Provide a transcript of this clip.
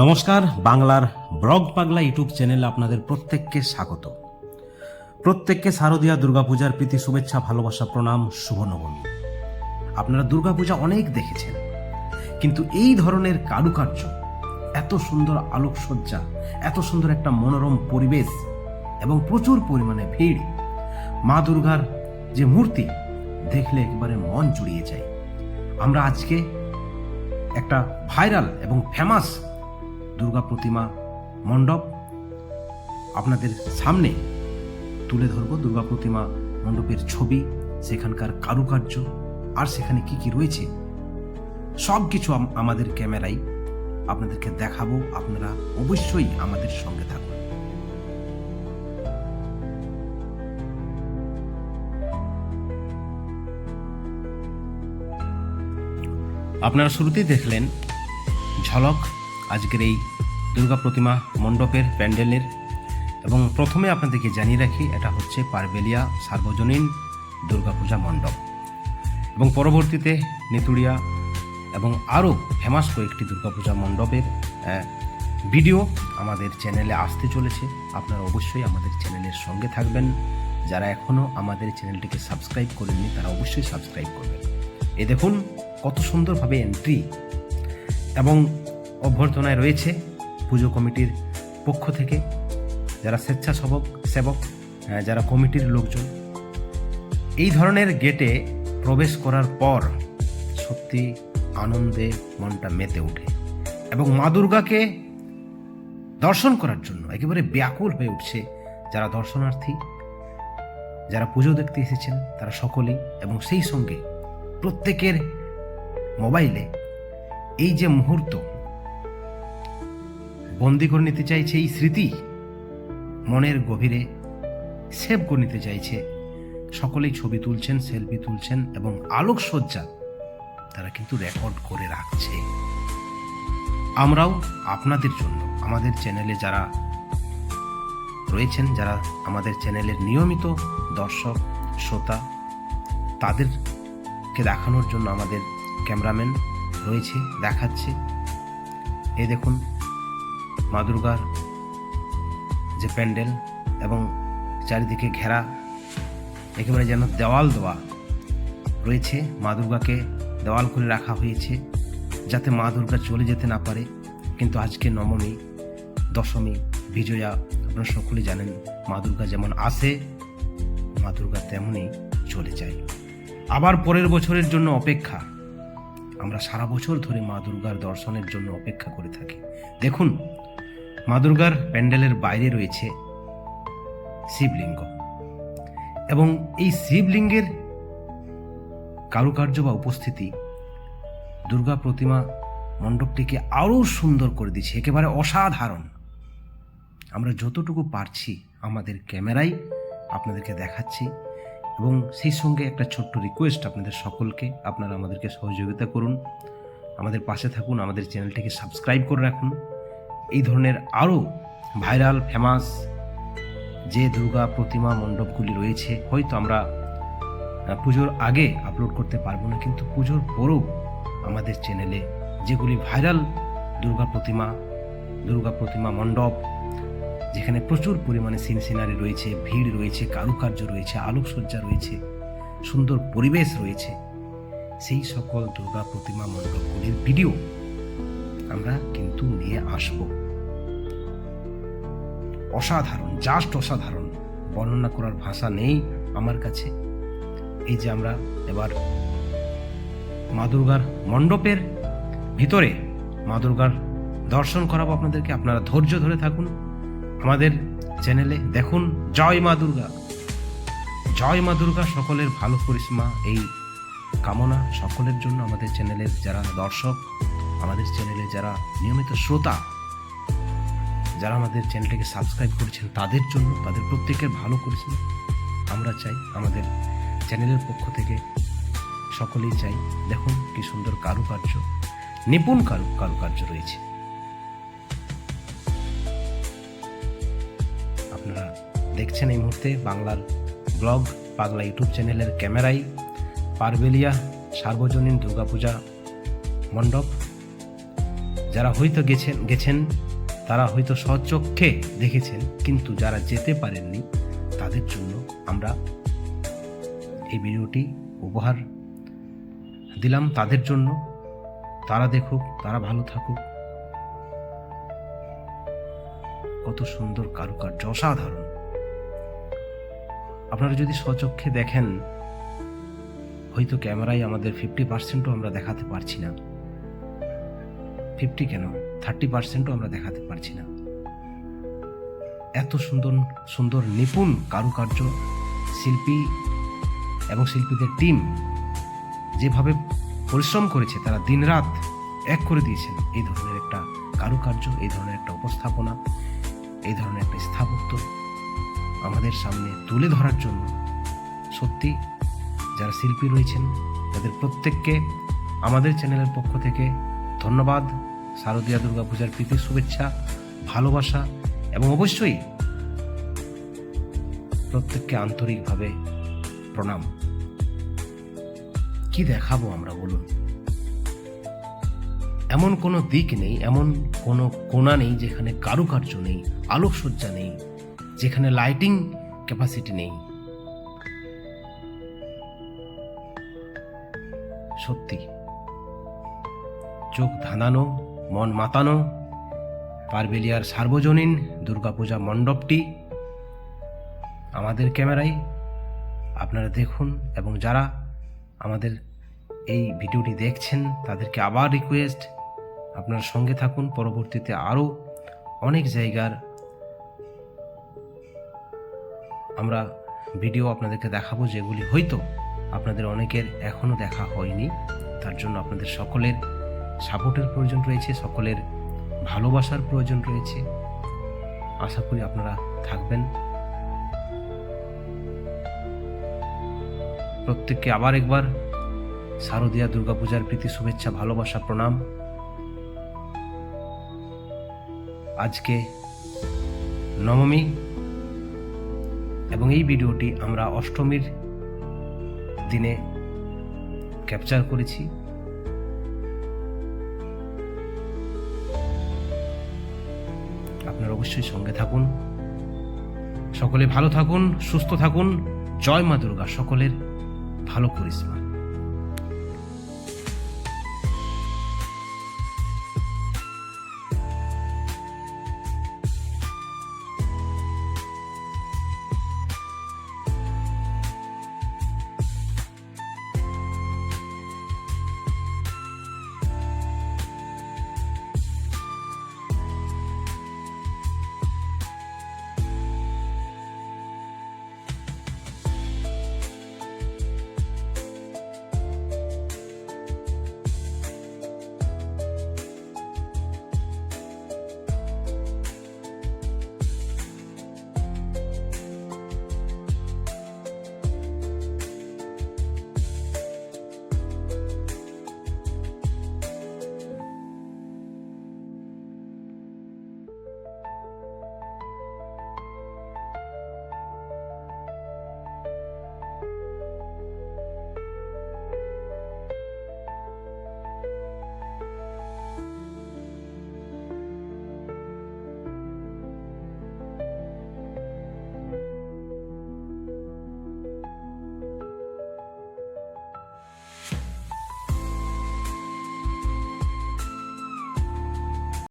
নমস্কার, বাংলার ব্লগ পাগলা ইউটিউব চ্যানেলে আপনাদের প্রত্যেককে স্বাগত। প্রত্যেককে শারদীয়া দুর্গাপূজার প্রীতি, শুভেচ্ছা, ভালোবাসা, প্রণাম শুভ নবমী আপনারা দুর্গাপূজা অনেক দেখেছেন, কিন্তু এই ধরনের কারুকার্য, এত সুন্দর আলোকসজ্জা, এত সুন্দর একটা মনোরম পরিবেশ এবং প্রচুর পরিমাণে ভিড়, মা দুর্গার যে মূর্তি দেখলে একবারে মন জুড়িয়ে যায়। আমরা আজকে একটা ভাইরাল এবং ফেমাস দুর্গা প্রতিমা মণ্ডপ আপনাদের সামনে তুলে ধরব দুর্গা প্রতিমা মণ্ডপের ছবি, সেখানকার কারুকার্য আর সেখানে কি কি রয়েছে, সব কিছু আমাদের ক্যামেরায় আপনাদেরকে দেখাবো। আপনারা অবশ্যই আমাদের সঙ্গে থাকুন। আপনারা শুরুতেই দেখলেন ঝলক আজকের এই দুর্গা প্রতিমা মণ্ডপের প্যান্ডেলের। এবং প্রথমে আপনাদেরকে জানিয়ে রাখি, এটা হচ্ছে পারবেলিয়া সার্বজনীন দুর্গাপূজা মণ্ডপ। এবং পরবর্তীতে নেতুড়িয়া এবং আরও ফেমাস কয়েকটি দুর্গাপূজা মণ্ডপের ভিডিও আমাদের চ্যানেলে আসতে চলেছে। আপনারা অবশ্যই আমাদের চ্যানেলের সঙ্গে থাকবেন। যারা এখনও আমাদের চ্যানেলটিকে সাবস্ক্রাইব করেননি, তারা অবশ্যই সাবস্ক্রাইব করবেন। এ দেখুন কত সুন্দরভাবে এন্ট্রি এবং অভ্যর্থনায় রয়েছে পুজো কমিটির পক্ষ থেকে। যারা স্বেচ্ছাসেবক, সেবক যারা কমিটির লোকজন, এই ধরনের গেটে প্রবেশ করার পর সত্যি আনন্দে মনটা মেতে ওঠে এবং মা দুর্গাকে দর্শন করার জন্য একেবারে ব্যাকুল হয়ে উঠছে যারা দর্শনার্থী, যারা পুজো দেখতে এসেছেন তারা সকলেই এবং সেই সঙ্গে প্রত্যেকের মোবাইলে এই যে মুহূর্ত বন্দি করে নিতে চাইছে এই স্মৃতি? মনের গভীরে সেভ করে নিতে চাইছে। সকলেই ছবি তুলছেন, সেলফি তুলছেন এবং আলোকসজ্জা তারা কিন্তু রেকর্ড করে রাখছে। আমরাও আপনাদের জন্য, আমাদের চ্যানেলে যারা রয়েছেন, যারা আমাদের চ্যানেলের নিয়মিত দর্শক, শ্রোতা, তাদেরকে দেখানোর জন্য আমাদের ক্যামেরাম্যান রয়েছে, দেখাচ্ছে। এই দেখুন মা দুর্গার যে প্যান্ডেল এবং চারিদিকে ঘেরা, একেবারে যেন দেওয়াল দেওয়া রয়েছে, মা দুর্গাকে দেওয়াল করে রাখা হয়েছে যাতে মা দুর্গা চলে যেতে না পারে। কিন্তু আজকে নবমী, দশমী, বিজয়া, আপনারা সকলে জানেন মা দুর্গা যেমন আসে মা দুর্গা তেমনই চলে যায়। আবার পরের বছরের জন্য অপেক্ষা। আমরা সারা বছর ধরে মা দুর্গার দর্শনের জন্য অপেক্ষা করে থাকি। দেখুন মা দুর্গার প্যান্ডেলের বাইরে রয়েছে শিবলিঙ্গ। এবং এই শিবলিঙ্গের কারুকার্য বা উপস্থিতি দুর্গা প্রতিমা মণ্ডপটিকে আরও সুন্দর করে দিচ্ছে, একেবারে অসাধারণ। আমরা যতটুকু পারছি আমাদের ক্যামেরায় আপনাদেরকে দেখাচ্ছি এবং সেই সঙ্গে একটা ছোট্ট রিকোয়েস্ট আপনাদের সকলকে, আপনারা আমাদেরকে সহযোগিতা করুন। আমাদের পাশে থাকুন, আমাদের চ্যানেলটিকে সাবস্ক্রাইব করে রাখুন। এই ধরনের আরও ভাইরাল ফেমাস যে দুর্গা প্রতিমা মণ্ডপগুলি রয়েছে, হয়তো আমরা পুজোর আগে আপলোড করতে পারব না, কিন্তু পুজোর পরেও আমাদের চ্যানেলে যেগুলি ভাইরাল দুর্গা প্রতিমা দুর্গা প্রতিমা মণ্ডপ, যেখানে প্রচুর পরিমাণে সিন সিনারি রয়েছে, ভিড় রয়েছে, কারুকার্য রয়েছে, আলোকসজ্জা রয়েছে, সুন্দর পরিবেশ রয়েছে, সেই সকল দুর্গা প্রতিমা মণ্ডপগুলির ভিডিও আমরা কিন্তু নিয়ে আসব। অসাধারণ জাস্ট অসাধারণ। বর্ণনা করার ভাষা নেই আমার কাছে। এই যে আমরা এবার মা দুর্গার মণ্ডপের ভিতরে মা দুর্গার দর্শন করাবো আপনাদেরকে। আপনারা ধৈর্য ধরে থাকুন। আমাদের চ্যানেলে দেখুন, জয় মা দুর্গা জয় মা দুর্গা সকলের ভালো পরিসীমা, এই কামনা সকলের জন্য আমাদের চ্যানেলের যারা দর্শক, আমাদের চ্যানেলে যারা নিয়মিত শ্রোতা যারা আমাদের চ্যানেলটাকে সাবস্ক্রাইব করেছেন, তাদের জন্য, তাদের প্রত্যেকের ভালো করেছেন। আমরা চাই আমাদের চ্যানেলের পক্ষ থেকে সকলেই চাই, দেখুন কি সুন্দর কারুকার্য, নিপুণ কারু, কারুকার্য রয়েছে। আপনারা দেখছেন এই মুহূর্তে বাংলার ব্লগ, বাংলা ইউটিউব চ্যানেলের ক্যামেরায় পারবেলিয়া সার্বজনীন দুর্গাপূজা মণ্ডপ। যারা হয়তো গেছেন গেছেন তারা হয়তো স্বচক্ষে দেখেছেন, কিন্তু যারা যেতে পারেননি, তাদের জন্য আমরা এই ভিডিওটি উপহার দিলাম তাদের জন্য। তারা দেখুক, তারা ভালো থাকুক। কত সুন্দর কারুকার্য, অসাধারণ। আপনারা যদি স্বচক্ষে দেখেন, হয়তো ক্যামেরায় আমাদের ফিফটি পার্সেন্টও আমরা দেখাতে পারছি না। ফিফটি কেন? থার্টি পার্সেন্টও আমরা দেখাতে পারছি না। এত সুন্দর সুন্দর নিপুণ কারুকার্য শিল্পী এবং শিল্পীদের টিম যেভাবে পরিশ্রম করেছে, তারা দিনরাত এক করে দিয়েছেন এই ধরনের একটা কারুকার্য, এই ধরনের একটা উপস্থাপনা, এই ধরনের একটা স্থাপত্য আমাদের সামনে তুলে ধরার জন্য সত্যি যারা শিল্পী রয়েছেন, তাদের প্রত্যেককে আমাদের চ্যানেলের পক্ষ থেকে ধন্যবাদ। শারদীয়া দুর্গাপূজার প্রীতি, শুভেচ্ছা, ভালোবাসা এবং অবশ্যই প্রত্যেককে আন্তরিকভাবে প্রণাম। কি দেখাবো আমরা বলুন? এমন কোনো দিক নেই, এমন কোনো কোণা নেই যেখানে কারুকার্য নেই, আলোকসজ্জা নেই, যেখানে লাইটিং ক্যাপাসিটি নেই। সত্যি, চোখ ধাঁধানো মন মাতানো পারবেলিয়ার সার্বজনীন দুর্গাপূজা মণ্ডপটি, আমাদের ক্যামেরায় আপনারা দেখুন এবং যারা আমাদের এই ভিডিওটি দেখছেন, তাদেরকে আবার রিকোয়েস্ট আপনার সঙ্গে থাকুন। পরবর্তীতে আরও অনেক জায়গার আমরা ভিডিও আপনাদেরকে দেখাবো, যেগুলি হয়তো আপনাদের অনেকের এখনও দেখা হয়নি। তার জন্য আপনাদের সকলের সাপোর্টের প্রয়োজন রয়েছে, সকলের ভালোবাসার প্রয়োজন রয়েছে। আশা করি আপনারা থাকবেন। প্রত্যেককে আবার একবার শারদীয়া দুর্গাপূজার প্রীতি, শুভেচ্ছা, ভালোবাসা, প্রণাম। আজকে নবমী এবং এই ভিডিওটি আমরা অষ্টমীর দিনে ক্যাপচার করেছি। আপনারা অবশ্যই সঙ্গে থাকুন। সকলে ভালো থাকুন, সুস্থ থাকুন। জয় মা দুর্গা, সকলের ভালো করিসমা